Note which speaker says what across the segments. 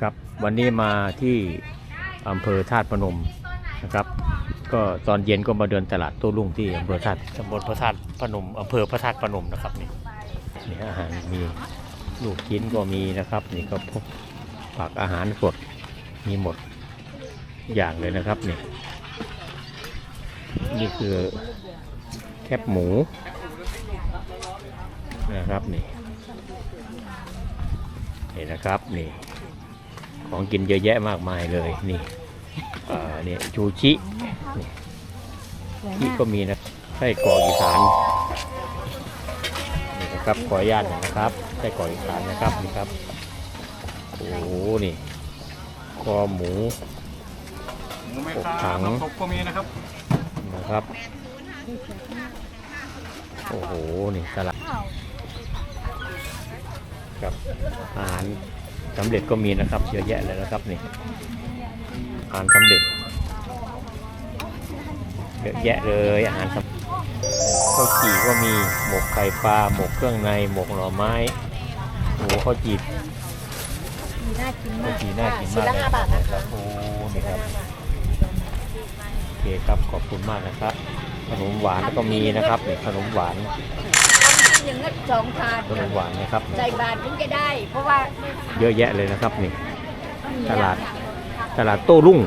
Speaker 1: ครับวันนี้มาที่อำเภอธาตุพนมนะครับ ก็ตอนเย็นก็มาเดินตลาดโต้รุ่งที่อำเภอธาตุตำบลพระธาตุพนมอำเภอพระธาตุพนมนะครับนี่นี่อาหารมีลูกชิ้นก็มีนะครับ นี่ก็พวกผักอาหารสดมีหมดอย่างเลยนะครับนี่นี่คือแคบหมูนะครับนี่นี่นะครับนี่ ของกินเยอะแยะมากมายเลยนี่เอ่อเนี่ยชูชินี่ชิก็มีนะไส้กรอกอีสานนี่นะครับขออนุญาตหน่อยนะครับไส้กรอกอีสานนะครับนี่ครับโอ้โหนี่คอหมู
Speaker 2: หมูไม่
Speaker 1: อก
Speaker 2: ค้า
Speaker 1: ถัง
Speaker 2: น้ำตกก็มีนะครับ
Speaker 1: นะครับโอ้โหนี่สลัดครับอาหาร สำเร็จก็มีนะครับเยอะแยะเลยนะครับนี่อาหารสำเร็จเยอะแยะเลยอาหารสำข้าวจี่ก็มีหมกไข่ปลาหมกเครื่องในหมกหน่อไม้โอ้โหข้าวจี่
Speaker 3: น่ากิน
Speaker 1: ข้ามา
Speaker 3: วก
Speaker 1: จี่น่ากิน
Speaker 3: ชิ้
Speaker 1: มานก
Speaker 3: ละ
Speaker 1: เลย
Speaker 3: ห้าบาทนะคะ
Speaker 1: โอ้นี่ครับโอเคครับขอบคุณมากนะครับ ขนมหวานก็มีนะครับนี่ขนมหวาน
Speaker 3: หนึ่งก็สองถาด
Speaker 1: ขนมหวานนะครับ
Speaker 3: ใส่บาทถึงจะได้เพราะว่า
Speaker 1: เยอะแยะเลยนะครับนี่ตลาดตลาดโต้รุ่ง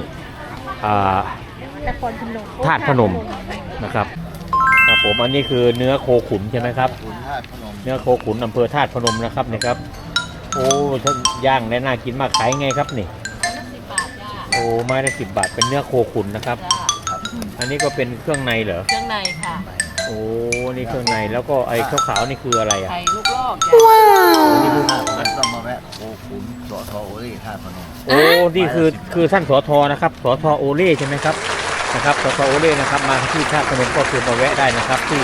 Speaker 1: อ่า
Speaker 3: ตะกอนพนม
Speaker 1: ธาตุพนมนะครับครับผมอันนี้คือเนื้อโคขุนใช่ไหมครับ
Speaker 4: ขุนธาตุพนม
Speaker 1: เนื้อโคขุนอำเภอธาตุพนมนะครับนี่ครับโอ้ท่านย่างได้น่ากินมากขายไงครับนี่
Speaker 3: สิบบาทจ้า
Speaker 1: โอ้ไม้ละสิบบาทเป็นเนื้อโคขุนนะครับ อันนี้ก็เป็นเครื่องในเหรอ
Speaker 3: เครื่องในค่ะ
Speaker 1: โอ้นี่เครื่องในแล้วก็ไอ้ขาวๆนี่คืออะไรอะ
Speaker 3: ไข่ลูกลอก
Speaker 1: นี่ลูก
Speaker 4: มันต้องมาแวะโคขุนสอทอโอเล่ธาตุพนม
Speaker 1: โอ้นี่คือคือท่านสอทอนะครับสอทอโอเล่ใช่ไหมครับนะครับสอทอโอเล่นะครับมาที่ธาตุพนมก็คือมาแวะได้นะครับ ที่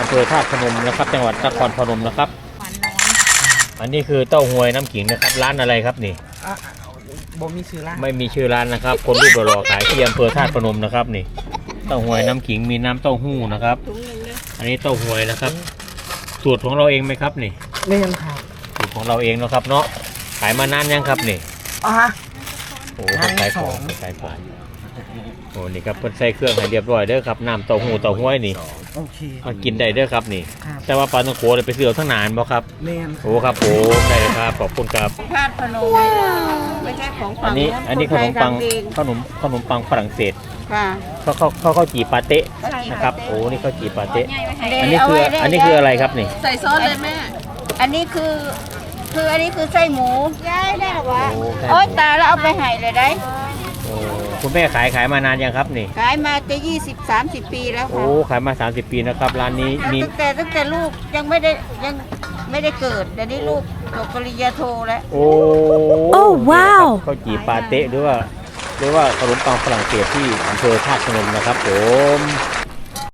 Speaker 1: อำเภอธาตุพนมนะครับ จังหวัดนครพนมนะครับ
Speaker 3: หวานน้อย
Speaker 1: อันนี้คือเต้าหวยน้ำขิงนะครับร้านอะไรครับนี่
Speaker 5: บ่มีชื่อร้าน
Speaker 1: ไม่มีชื่อร้านนะครับ คนรูปหล่อๆขายที่อำเภอธาตุพนมนะครับนี่เต้าหวยน้ำขิงมีน้ำเต้าหู้นะครับ
Speaker 3: ถุงหนึ่งเลย
Speaker 1: อันนี้เต้าหวยนะครับ สูตรของเราเองไหมครับนี่
Speaker 5: ไม่ยังข่าว
Speaker 1: สูตรของเราเองนะครับเนาะขายมานานยังครับนี่
Speaker 5: อ๋อฮะ
Speaker 1: โอ้ต้องขายของต้องขายของโอ้นี่ครับเพิ่นใส่เครื่องให้เรียบร้อยเด้อครับน้ำเต้าหู้เต้าห้วยนี่
Speaker 5: โอเค
Speaker 1: มากินได้เด้อครับนี่
Speaker 5: ครับ
Speaker 1: แต่ว่าปลาต้องโขเลยไปซื้อเอาทั้งนานบ่ครับ
Speaker 5: แม่น
Speaker 1: โอ้ครับผมได้เลยครับขอบคุณครับ
Speaker 3: ธาตุพนมไม่ใช่ของ
Speaker 1: อันนี้อันนี้ขนมปังขนมขนมปังฝรั่งเศส
Speaker 3: ค่ะ
Speaker 1: เขาเขาเขาเขาจีปาเต้ นะครับโอ้นี่เขาจีปาเต้อันนี้
Speaker 3: เา
Speaker 1: คือ
Speaker 3: ไว้ได้
Speaker 1: อันนี้คืออะไรครับนี่
Speaker 3: ใส่ซอสเลยแม่ อันนี้คือ คืออันนี้คือไส้หมูย้ายได้หรอวะ
Speaker 1: โอ้
Speaker 3: โอ้ยตายแล้วเอาไปให้เลยได้
Speaker 1: โอ้คุณแม่ขายขายมานานยังครับนี่
Speaker 3: ขายมาจะ20 30ปีแล้ว
Speaker 1: โอ้
Speaker 3: ค่ะ
Speaker 1: ขายมา30ปีนะครับร้านนี้มี
Speaker 3: ตั้งแต่ตั้งแต่ลูกยังไม่ได้ยังไม่ได้เกิดเดี๋ยวนี้ลูกจบปริญญาโทแล้ว
Speaker 1: โอ้
Speaker 6: โอ้ว้าว
Speaker 1: นี่นะครับข้าวจีปาเต้หรือว่าหรือว่าขนมปังฝรั่งเศสที่อำเภอธาตุพนมนะครับผม